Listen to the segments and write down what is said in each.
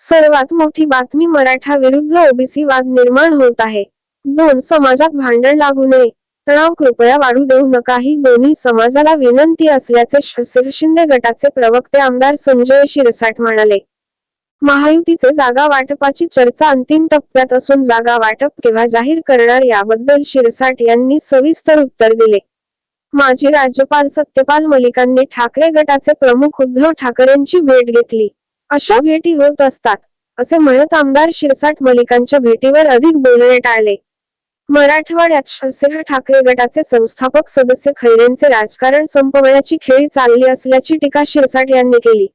सर्वात मोठी बातमी मराठा विरुद्ध ओबीसी वाद निर्माण होत आहे. दोन समाजात भांडण लागू नये. तणाव कृपया वाढू देऊ नका ही दोन्ही समाजाला विनंती असल्याचे शिंदे गटाचे प्रवक्ते आमदार संजय शिरसाट म्हणाले. महायुतीचे जागा वाटपाची चर्चा अंतिम टप्प्यात असून जागा वाटप केव्हा जाहीर करणार याबद्दल शिरसाट यांनी सविस्तर उत्तर दिले. माजी राज्यपाल सत्यपाल मलिकांनी ठाकरे गटाचे प्रमुख उद्धव ठाकरेंची भेट घेतली. अशा भेटी होत असतात असे म्हणत आमदार शिरसाट मलिकांच्या भेटीवर अधिक बोलणे टाळले मराठवाड्यात शिवसेना ठाकरे गटाचे संस्थापक सदस्य खैरेंचे राजकारण संपवण्याची खेळी चालली असल्याची टीका शिरसाट यांनी केली.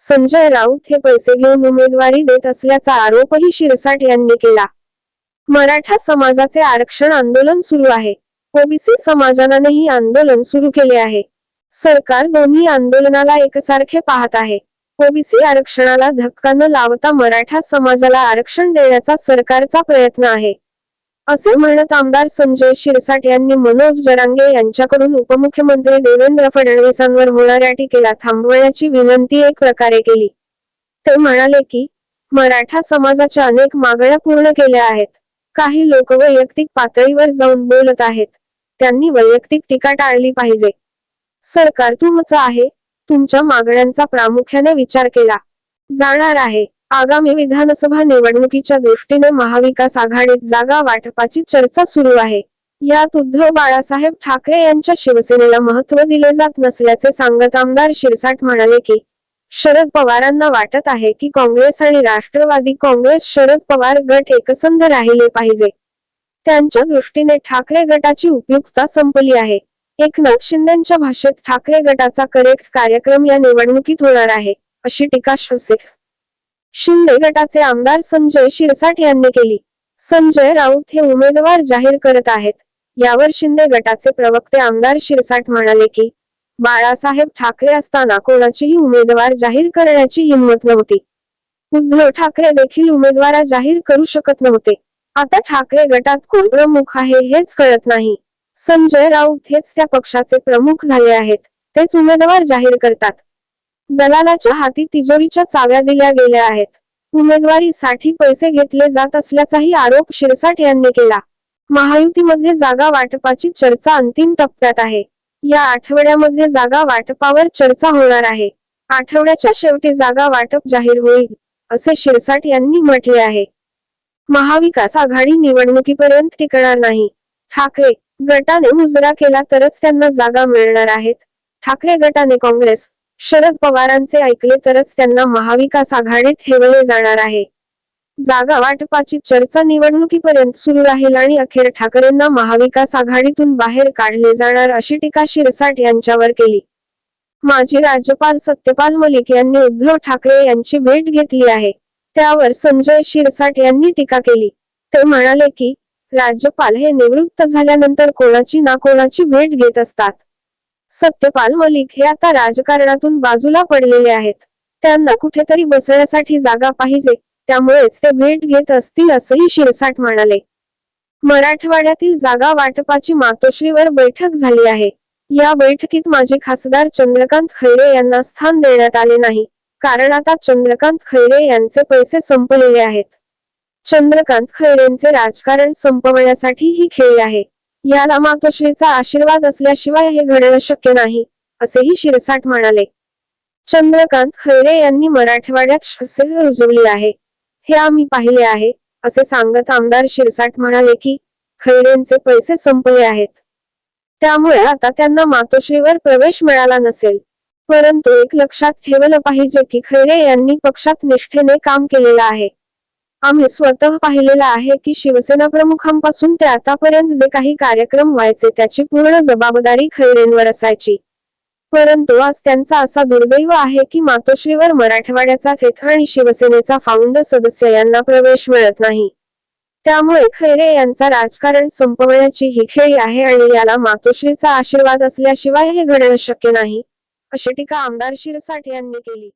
संजय राऊत हे पैसे घेऊन उमेदवारी देत असल्याचा आरोपही शिरसाट यांनी केला. मराठा समाजाचे आरक्षण आंदोलन सुरू आहे. ओबीसी समाजानेही आंदोलन सुरू केले आहे. सरकार दोन्ही आंदोलनाला एकसारखे पाहत आहे. ओबीसी आरक्षणाला धक्का न लावता मराठा समाजाला आरक्षण देण्याचा सरकारचा प्रयत्न आहे. असे म्हणत आमदार संजय शिरसाट यांनी मनोज जरांगे यांच्याकडून उपमुख्यमंत्री देवेंद्र फडणवीसांवर होणाऱ्या टीकेला थांबवण्याची विनंती एक प्रकारे केली. ते म्हणाले की मराठा समाजाच्या अनेक मागण्या पूर्ण केल्या आहेत. काही लोक वैयक्तिक पातळीवर जाऊन बोलत आहेत. त्यांनी वैयक्तिक टीका टाळली पाहिजे. सरकार तुमचं आहे तुमच्या मागण्यांचा प्रामुख्याने विचार केला. जाणार आहे. आगामी विधानसभा निवडणुकीच्या दृष्टीने महाविकास आघाडीत जागा वाटपाची चर्चा सुरू आहे. यात उद्धव बाळासाहेब ठाकरे यांच्या शिवसेनेला महत्त्व दिले जात नसल्याचे सांगत आमदार शिरसाट म्हणाले की शरद पवारांना वाटत आहे की काँग्रेस आणि राष्ट्रवादी काँग्रेस शरद पवार गट एकसंध राहिले पाहिजे. त्यांच्या दृष्टीने ठाकरे गटाची उपयुक्तता संपली आहे. एकनाथ शिंदेच्या भाषेत ठाकरे गटाचा करेक्ट कार्यक्रम या निवडणुकीत होणार आहे अशी टीका शोसेफ. शिंदे गटाचे आमदार संजय शिरसाट यांनी केली. संजय राऊत हे उमेदवार जाहीर करत आहेत. यावर शिंदे गटाचे प्रवक्ते आमदार शिरसाट म्हणाले की बाळासाहेब ठाकरे असताना कोणाचीही उमेदवार जाहीर करण्याची हिंमत नव्हती. उद्धव ठाकरे देखील उमेदवार जाहीर करू शकत नव्हते. आता ठाकरे गटात कोण प्रमुख आहे हेच कळत नाही. संजय राऊत हेच त्या पक्षाचे प्रमुख झाले आहेत. तेच उमेदवार जाहीर करतात. दलालाच्या हाती तिजोरीच्या चाव्या दिल्या गेल्या आहेत. उमेदवारीसाठी पैसे घेतले जात असल्याचाही आरोप शिरसाट यांनी केला. महायुतीमध्ये जागा वाटपाची चर्चा अंतिम टप्प्यात आहे. या आठवड्यामध्ये जागा वाटपावर चर्चा होणार आहे. आठवड्याच्या शेवटी जागा वाटप जाहीर होईल असे शिरसाट यांनी म्हटले आहे. महाविकास आघाडी निवडणुकीपर्यंत टिकणार नाही. ठाकरे गटाने मुजरा केला तरच त्यांना जागा मिळणार आहेत. ठाकरे गटाने काँग्रेस शरद पवारांचे ऐकले तरच त्यांना महाविकास आघाडीत ठेवले जाणार आहे. जागा वाटपाची चर्चा निवडणुकीपर्यंत सुरू राहील आणि अखेर ठाकरेंना महाविकास आघाडीतून बाहेर काढले जाणार अशी टीका शिरसाट यांच्यावर केली. माजी राज्यपाल सत्यपाल मलिक यांनी उद्धव ठाकरे यांची भेट घेतली आहे. त्यावर संजय शिरसाट यांनी टीका केली. ते म्हणाले की राज्यपाल हे निवृत्त झाल्यानंतर कोणाची ना कोणाची भेट घेत असतात. सत्यपाल मलिक हे आता राजकारणातून बाजूला पडलेले आहेत. त्यांना कुठेतरी बसण्यासाठी जागा पाहिजे त्यामुळेच ते भेट घेत असतील असंही शिरसाट म्हणाले. मराठवाड्यातील जागा वाटपाची मातोश्रीवर बैठक झाली आहे. या बैठकीत माजी खासदार चंद्रकांत खैरे यांना स्थान देण्यात आले नाही. कारण आता चंद्रकांत खैरे यांचे पैसे संपलेले आहेत. चंद्रकांत खैरेंचे राजकारण संपवण्यासाठी ही खेळी आहे. याला मातोश्रीचा आशीर्वाद असल्याशिवाय हे घडणं शक्य नाही असेही शिरसाट म्हणाले. चंद्रकांत खैरे यांनी मराठवाड्यात सह रुजवली आहे. हे आम्ही पाहिले आहे असे सांगत आमदार शिरसाट म्हणाले की खैरेंचे पैसे संपले आहेत. त्यामुळे आता त्यांना मातोश्रीवर प्रवेश मिळाला नसेल. परंतु एक लक्षात ठेवलं पाहिजे की खैरे यांनी पक्षात निष्ठेने काम केलेलं आहे. आम्ही स्वतः पाहिलेलं आहे की शिवसेना प्रमुखांपासून ते आतापर्यंत जे काही कार्यक्रम व्हायचे त्याची पूर्ण जबाबदारी खैरेंवर असायची. परंतु आज त्यांचा असा दुर्दैव आहे की मातोश्रीवर मराठवाड्याचा थेथ आणि शिवसेनेचा फाउंडर सदस्य यांना प्रवेश मिळत नाही. त्यामुळे खैरे यांचा राजकारण संपवण्याची ही खेळी आहे आणि याला मातोश्रीचा आशीर्वाद असल्याशिवाय हे घडणं शक्य नाही अशी टीका आमदार शिरसाट यांनी केली.